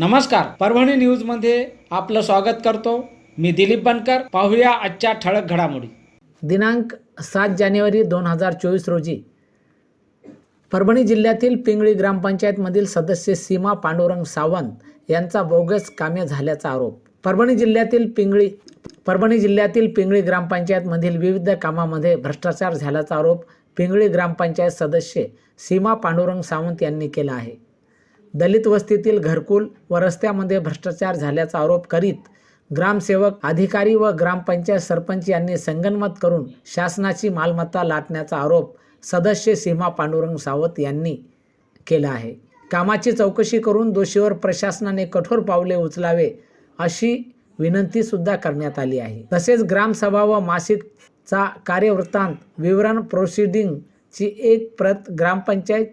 नमस्कार परभणी न्यूजमध्ये आपलं स्वागत करतो. मी दिलीप बनकर पाहूया आजच्या ठळक घडामोडी. दिनांक सात जानेवारी दोन हजार चोवीस रोजी परभणी जिल्ह्यातील पिंगळी ग्रामपंचायतमधील सदस्य सीमा पांडुरंग सावंत यांचा बोगस कामे झाल्याचा आरोप. परभणी जिल्ह्यातील पिंगळी परभणी जिल्ह्यातील पिंगळी ग्रामपंचायतमधील विविध कामामध्ये भ्रष्टाचार झाल्याचा आरोप पिंगळी ग्रामपंचायत सदस्य सीमा पांडुरंग सावंत यांनी केला आहे. दलित वस्तीतील घरकुल व रस्त्यामध्ये भ्रष्टाचार झाल्याचा आरोप करीत ग्रामसेवक अधिकारी व ग्रामपंचायत सरपंच यांनी संगनमत करून शासनाची मालमत्ता लाटण्याचा आरोप सदस्य सीमा पांडुरंग सावंत यांनी केला आहे. कामाची चौकशी करून दोषीवर प्रशासनाने कठोर पावले उचलावे अशी विनंतीसुद्धा करण्यात आली आहे. तसेच ग्रामसभा व मासिकचा कार्यवृत्तांत विवरण प्रोसिडिंगची एक प्रत ग्रामपंचायत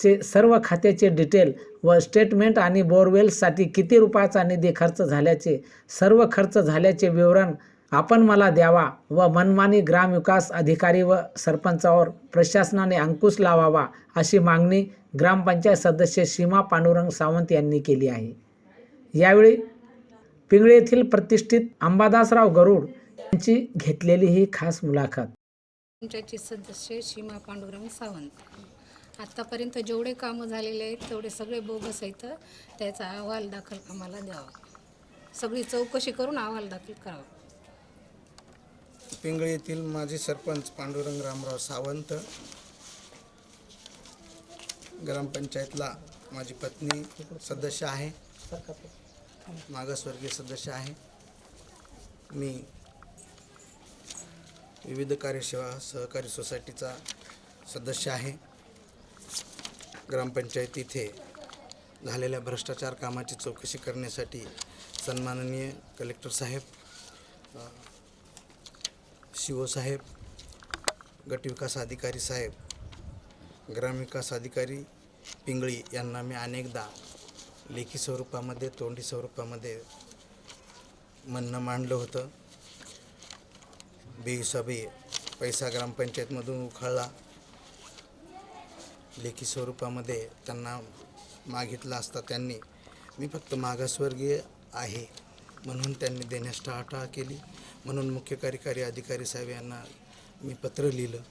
चे सर्व खात्याचे डिटेल व स्टेटमेंट आणि बोरवेल्ससाठी किती रुपयाचा निधी खर्च झाल्याचे सर्व खर्च झाल्याचे विवरण आपण मला द्यावा व मनमानी ग्रामविकास अधिकारी व सरपंचावर प्रशासनाने अंकुश लावावा अशी मागणी ग्रामपंचायत सदस्य सीमा पांडुरंग सावंत यांनी केली आहे. यावेळी पिंगळे येथील प्रतिष्ठित अंबादासराव गरुड यांची घेतलेली ही खास मुलाखत. पंचायतचे सदस्य सीमा पांडुरंग सावंत. आत्तापर्यंत जेवढे कामं झालेले आहेत तेवढे सगळे बोगस आहेत. त्याचा अहवाल दाखल आम्हाला द्यावा. सगळी चौकशी करून अहवाल दाखल करावा. पिंगळीतील येथील माजी सरपंच पांडुरंग रामराव सावंत ग्रामपंचायतला माझी पत्नी सदस्य आहे मागासवर्गीय सदस्य आहे. मी विविध कार्यसेवा सहकारी सोसायटीचा सदस्य आहे. ग्रामपंचायत इथे झालेल्या भ्रष्टाचार कामाची चौकशी करण्यासाठी सन्माननीय कलेक्टर साहेब शिव साहेब गटविकास अधिकारी साहेब ग्रामविकास अधिकारी पिंगळी यांना मी अनेकदा लेखी स्वरूपामध्ये तोंडी स्वरूपामध्ये म्हणणं मांडलं होतं. बेहिसाबी पैसा ग्रामपंचायतमधून उखळला. लेखी स्वरूपामध्ये त्यांना मागितलं असता त्यांनी. मी फक्त मागासवर्गीय आहे म्हणून त्यांनी देण्यास टाळाटाळ केली. म्हणून मुख्य कार्यकारी अधिकारी साहेब यांना मी पत्र लिहिलं.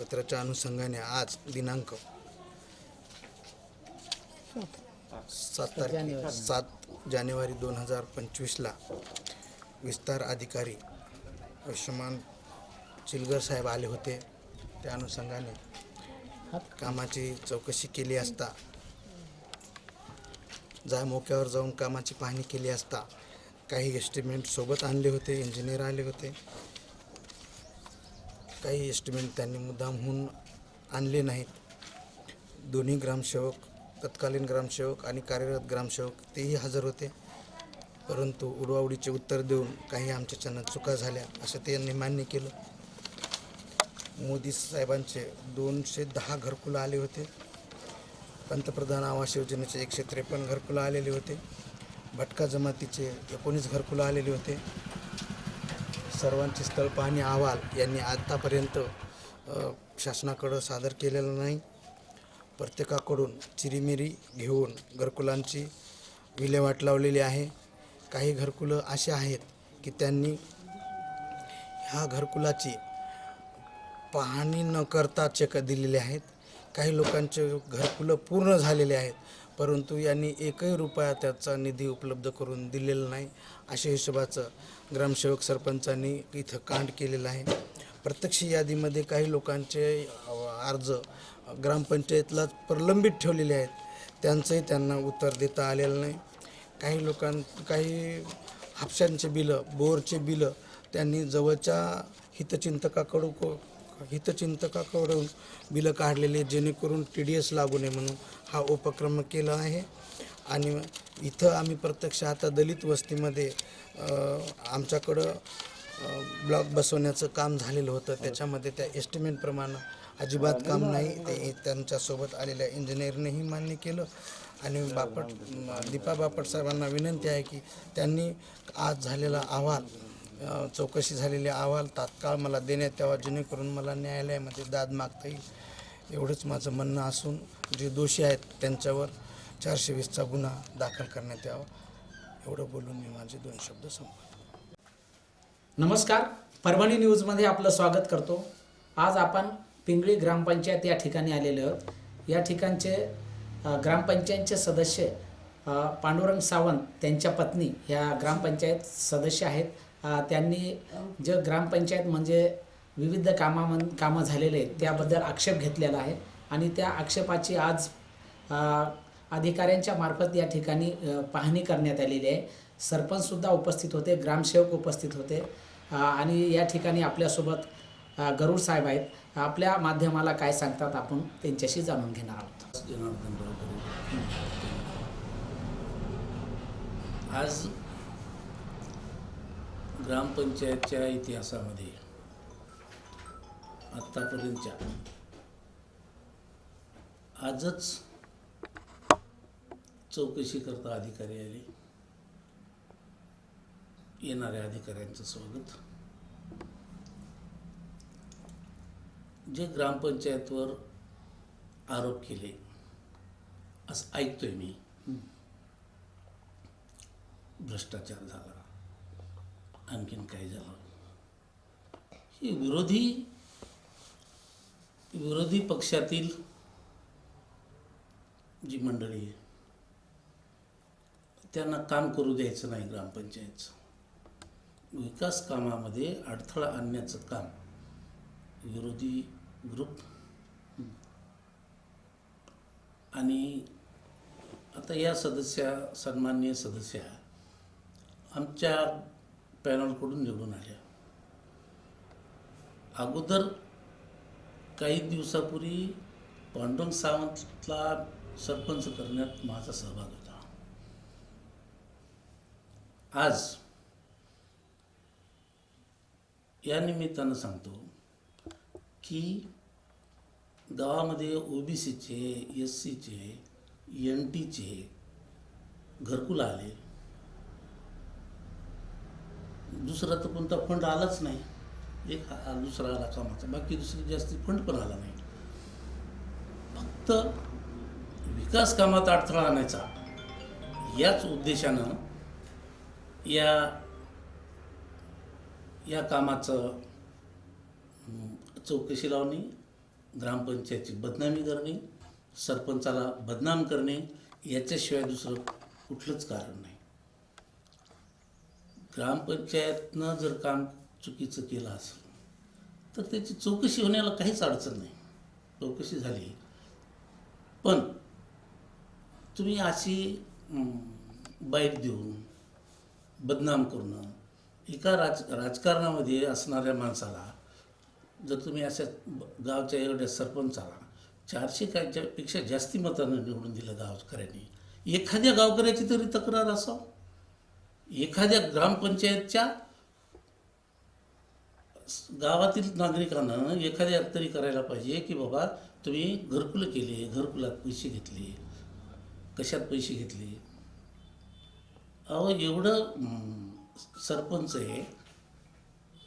पत्राच्या अनुषंगाने आज दिनांक सात तारखे सात जानेवारी दोन हजार पंचवीसला विस्तार अधिकारी आयुष्यमान चिलगर साहेब आले होते. त्या अनुषंगाने कामाची चौकशी केली असता. जा मोक्यावर जाऊन कामाची पाहणी केली असता. काही एस्टिमेंट सोबत आणले होते इंजिनियर आले होते. काही एस्टिमेंट त्यांनी मुद्दामहून आणले नाहीत. दोन्ही ग्रामसेवक तत्कालीन ग्रामसेवक आणि कार्यरत ग्रामसेवक तेही हजर होते. परंतु उडवाउडीचे उत्तर देऊन काही आमच्याच्यानं चुका झाल्या असं त्यांनी मान्य केलं. मोदी साहेबांचे दोनशे दहा घरकुलं आले होते. पंतप्रधान आवास योजनेचे एकशे त्रेपन्न घरकुलं आलेले होते. भटका जमातीचे एकोणीस घरकुलं आलेले होते. सर्वांचे स्थळ पाहणी अहवाल यांनी आत्तापर्यंत शासनाकडं सादर केलेला नाही. प्रत्येकाकडून चिरीमिरी घेऊन घरकुलांची विल्हेवाट लावलेली आहे. काही घरकुलं अशी आहेत की त्यांनी ह्या घरकुलाची पाहणी न करता चेक दिलेले आहेत. काही लोकांचे घरकुलं पूर्ण झालेले आहेत परंतु यांनी एकही रुपया त्याचा निधी उपलब्ध करून दिलेला नाही अशा हिशोबाचं ग्रामसेवक सरपंचांनी इथं कांड केलेलं आहे. प्रत्यक्ष यादीमध्ये काही लोकांचे अर्ज ग्रामपंचायतला प्रलंबित ठेवलेले आहेत. त्यांचंही त्यांना उत्तर देता आलेलं नाही. काही लोकां काही हापशांचे बिलं बोरचे बिलं त्यांनी जवळच्या हितचिंतकाकडून हितचिंतकाकडून बिलं काढलेले जेणेकरून टी डी एस लागू नये म्हणून हा उपक्रम केला आहे. आणि इथं आम्ही प्रत्यक्ष आता दलित वस्तीमध्ये आमच्याकडं ब्लॉक बसवण्याचं काम झालेलं होतं. त्याच्यामध्ये त्या एस्टिमेटप्रमाणे अजिबात काम नाही. ते त्यांच्यासोबत आलेल्या इंजिनियरनेही मान्य केलं. आणि बापट दीपा बापट साहेबांना विनंती आहे की त्यांनी आज झालेला अहवाल चौकशी झालेले अहवाल तात्काळ मला देण्यात यावा जेणेकरून मला न्यायालयामध्ये दाद मागता येईल. एवढंच माझं म्हणणं असून जे दोषी आहेत त्यांच्यावर चारशे वीसचा गुन्हा दाखल करण्यात यावा. एवढं बोलून मी माझे दोन शब्द संपवतो. नमस्कार. परभणी न्यूजमध्ये आपलं स्वागत करतो. आज आपण पिंगळी ग्रामपंचायत या ठिकाणी आलेले आहोत. या ठिकाणचे ग्रामपंचायतचे सदस्य पांडुरंग सावंत त्यांच्या पत्नी ह्या ग्रामपंचायत सदस्य आहेत. त्यांनी जे ग्रामपंचायत म्हणजे विविध कामामन कामं झालेले आहेत त्याबद्दल आक्षेप घेतलेला आहे. आणि त्या आक्षेपाची आज अधिकाऱ्यांच्या मार्फत या ठिकाणी पाहणी करण्यात आलेली आहे. सरपंचसुद्धा उपस्थित होते ग्रामसेवक उपस्थित होते. आणि या ठिकाणी आपल्यासोबत गरुड साहेब आहेत. आपल्या माध्यमाला काय सांगतात आपण त्यांच्याशी जाणून घेणार आहोत. आज ग्रामपंचायतच्या इतिहासामध्ये आत्तापर्यंतच्या. आजच चौकशी करता अधिकारी आले. येणाऱ्या अधिकाऱ्यांचं स्वागत. जे ग्रामपंचायतवर आरोप केले असं ऐकतोय मी. भ्रष्टाचार झाला. आणखीन काय झालं? ही विरोधी विरोधी पक्षातील जी मंडळी आहे त्यांना काम करू द्यायचं नाही ग्रामपंचायतचं. विकास कामामध्ये अडथळा आणण्याचं काम विरोधी ग्रुप. आणि आता या सदस्या सन्माननीय सदस्या आमच्या पॅनलकडून निवडून आल्या. अगोदर काही दिवसापूर्वी पांडुरंग सावंतला सरपंच करण्यात माझा सहभाग होता. आज या निमित्तानं सांगतो की गावामध्ये ओबीसीचे एस सीचे एन टीचे घरकुल आले. दुसरा तर कोणता फंड आलाच नाही. एक दुसरा आला कामाचा. बाकी दुसरी जास्ती फंड पण आला नाही. फक्त विकास कामात अडथळा आणायचा. याच उद्देशानं या या कामाचं चौकशी लावणे ग्रामपंचायतची बदनामी करणे सरपंचाला बदनाम करणे याच्याशिवाय दुसरं कुठलंच कारण नाही. ग्रामपंचायतनं जर काम चुकीचं केलं असेल तर त्याची चौकशी होण्याला काहीच अडचण नाही. चौकशी झाली. पण तुम्ही अशी बाईक बाईट देऊन बदनाम करणं एका राज राजकारणामध्ये असणाऱ्या माणसाला जर तुम्ही अशा ब- गावच्या एवढ्या सरपंचाला चारशे कायच्यापेक्षा जास्ती मतानं निवडून दिलं गावकऱ्यांनी एखाद्या गावकऱ्याची तरी तक्रार असावं? एखाद्या ग्रामपंचायतच्या गावातील नागरिकांना एखाद्या तरी करायला पाहिजे की बाबा तुम्ही घरकुलं केले घरकुलात पैसे घेतले. कशात पैसे घेतले? अहो एवढं सरपंच आहे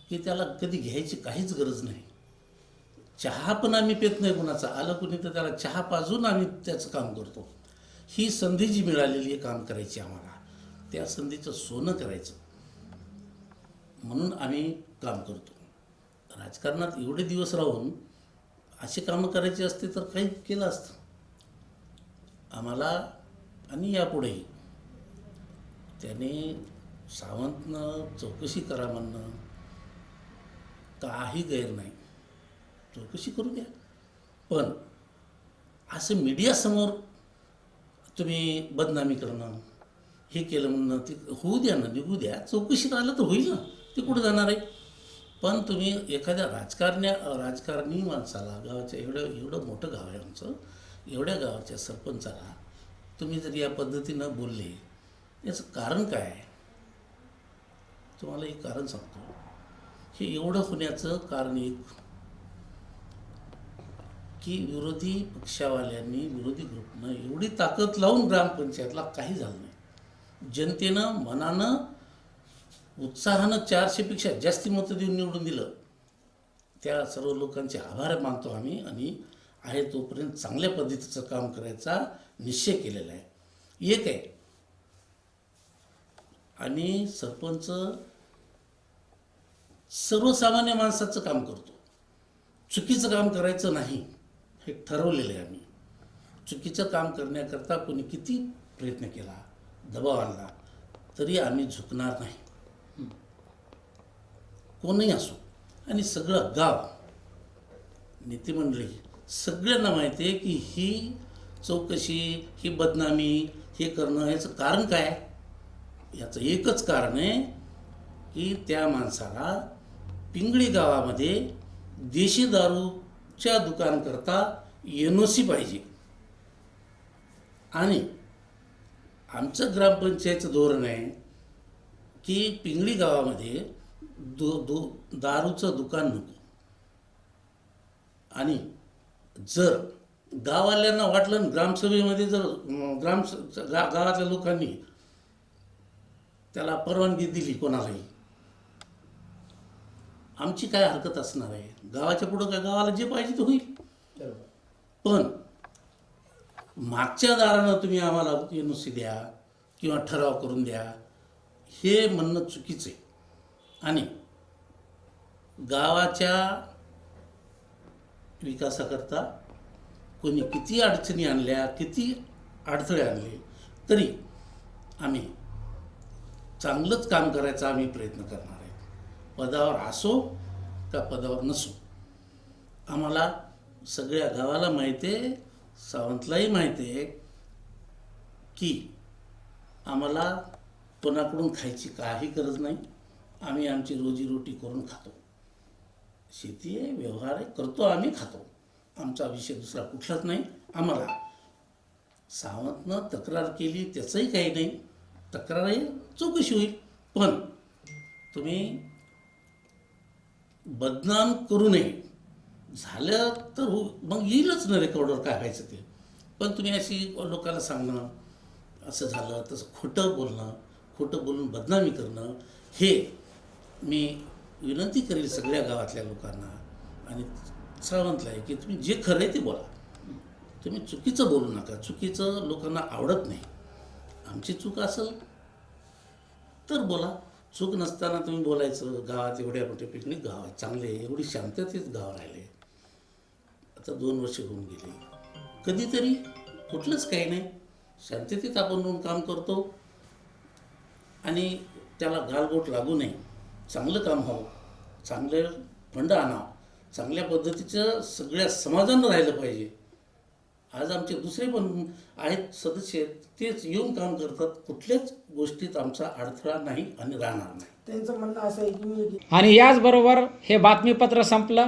की त्याला कधी घ्यायची काहीच गरज नाही. चहा पण आम्ही पेत नाही कुणाचा. आलं कुणी तर त्याला चहा पाजून आम्ही त्याचं काम करतो. ही संधी जी मिळालेली आहे काम करायची आम्हाला. त्या संधीचं सोनं करायचं. म्हणून आम्ही काम करतो. राजकारणात एवढे दिवस राहून असे कामं करायची असते तर काही केलं असतं. आम्हाला आणि यापुढेही. त्याने सावंतनं चौकशी करा म्हणणं काही गैर नाही. चौकशी करू द्या. पण असं मीडियासमोर तुम्ही बदनामी करणं हे केलं म्हणून ते होऊ द्या ना निघू द्या. चौकशीत आलं तर होईल ना. ते कुठं जाणार आहे? पण तुम्ही एखाद्या राजकारण्या राजकारणी माणसाला गावाच्या एवढं एवढं मोठं गाव आहे आमचं एवढ्या गावाच्या सरपंचाला तुम्ही जर या पद्धतीनं बोलले याचं कारण काय आहे? तुम्हाला एक कारण सांगतो. हे एवढं होण्याचं कारण एक की विरोधी पक्षावाल्यांनी विरोधी ग्रुपनं एवढी ताकद लावून ग्रामपंचायतला काही झालं नाही. जनतेनं मनानं उत्साहानं चारशेपेक्षा जास्ती मतं देऊन निवडून दिलं. त्या सर्व लोकांचे आभार मानतो आम्ही आणि आहे तोपर्यंत चांगल्या पद्धतीचं काम करायचा निश्चय केलेला आहे. एक आहे. आणि सरपंच सर्वसामान्य माणसाचं काम करतो. चुकीचं काम करायचं नाही हे ठरवलेलं आहे आम्ही. चुकीचं काम करण्याकरता कोणी किती प्रयत्न केला? दबाव आणला तरी आम्ही झुकणार नाही. कोणही असो आणि सगळं गाव नेतेमंडळी सगळ्यांना माहिती आहे की ही चौकशी ही बदनामी हे करणं याचं कारण काय? याचं एकच कारण आहे की त्या माणसाला पिंगळी गावामध्ये देशी दारूच्या दुकानकरता एन ओ सी पाहिजे. आणि आमचं ग्रामपंचायतचं धोरण आहे की पिंगळी गावामध्ये दो दो दारूचं दुकान नको. आणि जर गाववाल्यांना वाटलं ग्रामसभेमध्ये जर ग्राम गा गावातल्या लोकांनी त्याला परवानगी दिली कोणालाही आमची काय हरकत असणार आहे? गावाच्या पुढं काय गावाला जे पाहिजे ते होईल. पण मागच्या दारानं तुम्ही आम्हाला एन सी द्या किंवा ठराव करून द्या हे म्हणणं चुकीचं आहे. आणि गावाच्या विकासाकरता कोणी किती अडचणी आणल्या किती अडथळे आणले तरी आम्ही चांगलंच काम करायचा आम्ही प्रयत्न करणार आहे. पदावर असो का पदावर नसो. आम्हाला सगळ्या गावाला माहिती आहे सावंतलाही माहिती आहे की आम्हाला कोणाकडून खायची काही गरज नाही. आम्ही आमची रोजीरोटी करून खातो. शेती आहे व्यवहार आहे करतो आम्ही खातो. आमचा विषय दुसरा कुठलाच नाही. आम्हाला सावंतनं तक्रार केली त्याचंही काही नाही. तक्रारही चौकशी होईल. पण तुम्ही बदनाम करू नये. झालं तर हो मग येईलच ना रेकॉर्डवर काय व्हायचं ते. पण तुम्ही अशी लोकांना सांगणं असं झालं तसं खोटं बोलणं खोटं बोलून बदनामी करणं हे मी विनंती करेल सगळ्या गावातल्या लोकांना आणि सावंतला आहे की तुम्ही जे खरं आहे ते बोला. तुम्ही चुकीचं बोलू नका. चुकीचं लोकांना आवडत नाही. आमची चूक असेल तर बोला. चूक नसताना तुम्ही बोलायचं गावात एवढ्या मोठे पिकनिक गाव आहे चांगले आहे, एवढी शांततेत गाव राहिले. आता दोन वर्ष होऊन गेली. कधीतरी कुठलंच काही नाही. शांततेत आपण दोन काम करतो आणि त्याला गालबोट लागू नये. चांगलं काम व्हावं. चांगले फंड आणावं. चांगल्या पद्धतीचं सगळ्या समाजानं राहिलं पाहिजे. आज आमचे दुसरे पण आहेत सदस्य तेच येऊन काम करतात. कुठल्याच गोष्टीत आमचा अडथळा नाही आणि राहणार नाही. त्यांचं म्हणणं असं आहे की आणि याचबरोबर हे बातमीपत्र संपलं.